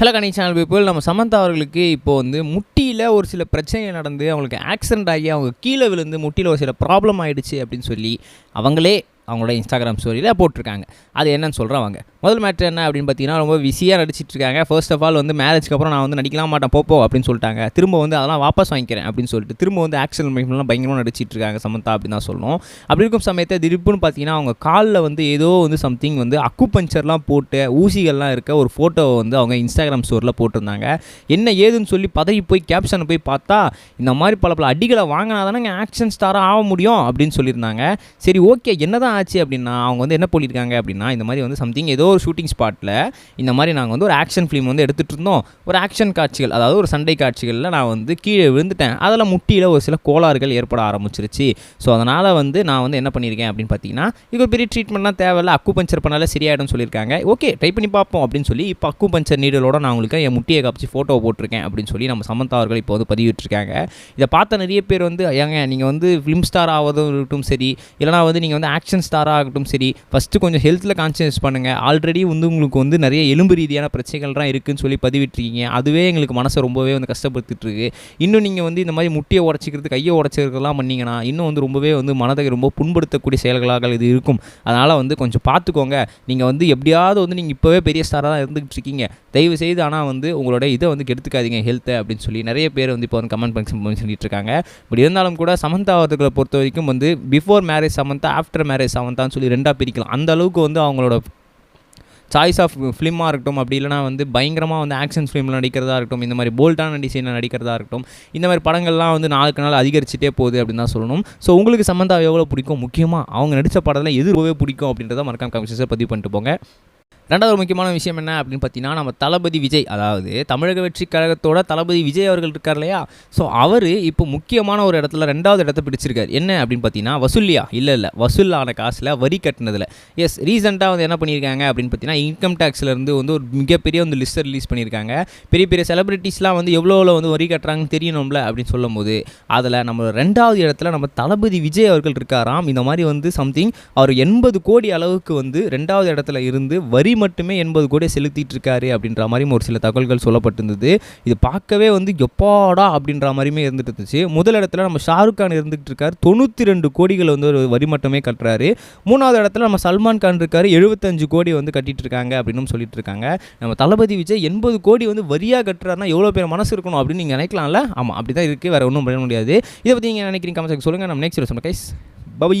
Hello Ganesh channel people நம்ம சமந்தா அவர்களுக்கு இப்போ வந்து முட்டியில் ஒரு சில பிரச்சனைகள் நடந்து அவங்களுக்கு ஆக்சிடென்ட் ஆகி அவங்க கீழே விழுந்து முட்டியில் ஒரு சில ப்ராப்ளம் ஆகிடுச்சு அப்படின்னு சொல்லி அவங்களே அவங்களோட இன்ஸ்டாகிராம் ஸ்டோரியில் போட்டிருக்காங்க. அது என்னன்னு சொல்கிறவங்க முதல் மேட்ரு என்ன அப்படின்னு பார்த்தீங்கன்னா ரொம்ப பிஸியாக நடிச்சிட்டு இருக்காங்க. ஃபர்ஸ்ட் ஆஃப் ஆல் வந்து மேரேஜ்க்கு அப்புறம் நான் வந்து நடிக்கலாம் மாட்டேன் போப்போ அப்படின்னு சொல்லிட்டாங்க. திரும்ப வந்து அதெல்லாம் வாபஸ் வாங்கிக்கிறேன் அப்படின்னு சொல்லிட்டு திரும்ப வந்து ஆக்ஷன் மைம்லாம் பயங்கரமாக நடிச்சிட்டு இருக்காங்க சமந்தா அப்படின்னு தான் சொல்லணும். அப்படி இருக்கும் சமயத்தை திடீர்னு பார்த்தீங்கன்னா அவங்க காலில் வந்து ஏதோ வந்து சம்திங் வந்து அக்குபஞ்சர்லாம் போட்டு ஊசிகள்லாம் இருக்க ஒரு ஃபோட்டோவை வந்து அவங்க இன்ஸ்டாகிராம் ஸ்டோரில் போட்டிருந்தாங்க. என்ன ஏதுன்னு சொல்லி பதவி போய் கேப்ஷனை போய் பார்த்தா இந்த மாதிரி பல பல அடிகளை வாங்கினா தானே ஆக்ஷன் ஸ்டாராக ஆக முடியும் அப்படின்னு சொல்லியிருந்தாங்க. சரி ஓகே என்னதான் ஆச்சு அப்படின்னா அவங்க வந்து என்ன பண்ணியிருக்காங்க அப்படின்னா இந்த மாதிரி வந்து சம்திங் ஏதோ ஒரு ஷூட்டிங் ஸ்பாட்டில் இந்த மாதிரி நாங்கள் வந்து ஒரு ஆக்ஷன் ஃபிலிம் வந்து எடுத்துகிட்டு இருந்தோம். ஒரு ஆக்ஷன் காட்சிகள் அதாவது ஒரு சண்டை காட்சிகளில் நான் வந்து கீழே விழுந்துட்டேன். அதில் முட்டியில் ஒரு சில கோளாறுகள் ஏற்பட ஆரம்பிச்சிருச்சு. ஸோ அதனால் வந்து நான் வந்து என்ன பண்ணியிருக்கேன் அப்படின்னு பார்த்தீங்கன்னா இது ஒரு பெரிய ட்ரீட்மெண்ட்லாம் தேவையில்ல. அக்கு பஞ்சர் பண்ணாலே சரியாயிடும் சொல்லியிருக்காங்க. ஓகே ட்ரை பண்ணி பார்ப்போம் அப்படின்னு சொல்லி இப்போ அக்கு பஞ்சர் நீடலோட நான் உங்களுக்கு என் முட்டியை காப்பிச்சு ஃபோட்டோ போட்டிருக்கேன் அப்படின்னு சொல்லி நம்ம சமந்தா அவர்கள் இப்போ வந்து பதிவிட்டிருக்காங்க. இதை பார்த்த நிறைய பேர் வந்து ஏங்க நீங்கள் வந்து ஃபிலிம் ஸ்டார் ஆவதும் இருக்கட்டும் சரி இல்லைனா வந்து நீங்கள் வந்து ஆக்ஷன் ஸ்டாராக ஆகட்டும் சரி ஃபஸ்ட்டு கொஞ்சம் ஹெல்த்தில் கான்சியஸ் பண்ணுங்கள் ஆல்ரெடி வந்து உங்களுக்கு வந்து நிறைய எலும்பு ரீதியான பிரச்சனைகள்லாம் இருக்குதுன்னு சொல்லி பதிவிட்டிருக்கீங்க. அதுவே எங்களுக்கு மனசை ரொம்பவே வந்து கஷ்டப்படுத்திட்டுருக்கு. இன்னும் நீங்கள் வந்து இந்த மாதிரி முட்டியை உடச்சிக்கிறது கையை உடச்சிக்கிறதுலாம் பண்ணிங்கன்னா இன்னும் வந்து ரொம்பவே வந்து மனதை ரொம்ப புண்படுத்தக்கூடிய செயல்களாக இது இருக்கும். அதனால் வந்து கொஞ்சம் பார்த்துக்கோங்க. நீங்கள் வந்து எப்படியாவது வந்து நீங்கள் இப்போவே பெரிய ஸ்டாராக தான் இருந்துகிட்டு இருக்கீங்க தயவு செய்து ஆனால் வந்து உங்களோட இதை வந்து கெடுத்துக்காதீங்க ஹெல்த்தை அப்படின்னு சொல்லி. நிறைய பேர் வந்து இப்போ வந்து கமெண்ட் பண்ணி சொல்லிட்டு இருக்காங்க பட் இருந்தாலும் கூட சமந்தா அவர்களை பொறுத்த வரைக்கும் வந்து before marriage Samantha after marriage சமந்தான்னு சொல்லி ரெண்டாக பிரிக்கலாம் அந்த அளவுக்கு வந்து அவங்களோட சாய்ஸ் ஆஃப் ஃபிலிமாக இருக்கட்டும் அப்படி இல்லைனா வந்து பயங்கரமாக வந்து ஆக்ஷன் ஃபிலிமில் நடிக்கிறதா இருக்கட்டும் இந்த மாதிரி போல்டான டிசைனில் நடிக்கிறதா இருக்கட்டும் இந்த மாதிரி படங்கள்லாம் வந்து நாளுக்கு நாள் அதிகரிச்சுட்டே போகுது அப்படின்னு தான் சொல்லணும் ஸோ உங்களுக்கு சம்மந்தா எவ்வளோ பிடிக்கும் முக்கியமாக அவங்க நடித்த படத்தில் எது ரொம்பவே பிடிக்கும் அப்படின்றத மறக்காம கமிஷன்ஸை பதிவு பண்ணிட்டு போங்க ரெண்டாவது ஒரு முக்கியமான விஷயம் என்ன அப்படின்னு பார்த்தீங்கன்னா நம்ம தளபதி விஜய் அதாவது தமிழக வெற்றி கழகத்தோட தளபதி விஜய் அவர்கள் இருக்கார் இல்லையா? ஸோ அவர் இப்போ முக்கியமான ஒரு இடத்துல ரெண்டாவது இடத்த பிடிச்சிருக்கார். என்ன அப்படின்னு பார்த்தீங்கன்னா வசூலியா? இல்லை இல்லை. வசூலான காசில் வரி கட்டினதில். எஸ் ரீசெண்டாக வந்து என்ன பண்ணியிருக்காங்க அப்படின்னு பார்த்தீங்கன்னா இன்கம் டேக்ஸ்லேருந்து வந்து ஒரு மிகப்பெரிய வந்து லிஸ்ட்டை ரிலீஸ் பண்ணியிருக்காங்க. பெரிய பெரிய செலிபிரிட்டிஸ்லாம் வந்து எவ்வளோ எவ்வளோ வந்து வரி கட்டுறாங்கன்னு தெரியணும்ல அப்படின்னு சொல்லும் போது அதில் நம்ம ரெண்டாவது இடத்துல நம்ம தளபதி விஜய் அவர்கள் இருக்காராம். இந்த மாதிரி வந்து சம்திங் அவர் எண்பது கோடி அளவுக்கு வந்து ரெண்டாவது இடத்துல இருந்து வரி மட்டுமே எண்பது கோடி செலுத்திட்டு இருக்காரு அப்படின்ற மாதிரியும் ஒரு சில தகவல்கள் சொல்லப்பட்டிருந்தது. இது பார்க்கவே வந்து எப்பாடா அப்படின்ற மாதிரியுமே இருந்துட்டு இருந்துச்சு முதல் இடத்துல நம்ம ஷாருக் கான் இருந்துகிட்டு இருக்காரு தொண்ணூற்றி ரெண்டு கோடிகள் வந்து ஒரு வரி மட்டுமே கட்டுறாரு. மூணாவது இடத்துல நம்ம சல்மான் கான் இருக்காரு. எழுபத்தஞ்சு கோடி வந்து கட்டிட்டு இருக்காங்க அப்படின்னு சொல்லிட்டு இருக்காங்க நம்ம தளபதி விஜய் எண்பது கோடி வந்து வரியாக கட்டுறாருன்னா எவ்வளோ பேர் மனசு இருக்கணும் அப்படின்னு நீங்கள் நினைக்கலாம்ல? ஆமாம் அப்படி தான் இருக்குது வேறு ஒன்றும் பண்ண முடியாது. இதை பற்றி நீங்கள் நினைக்கிறீங்க? கமெண்ட் சொல்லுங்கள் நம்ம நெக்ஸ்ட் சொன்ன கைஸ் பபை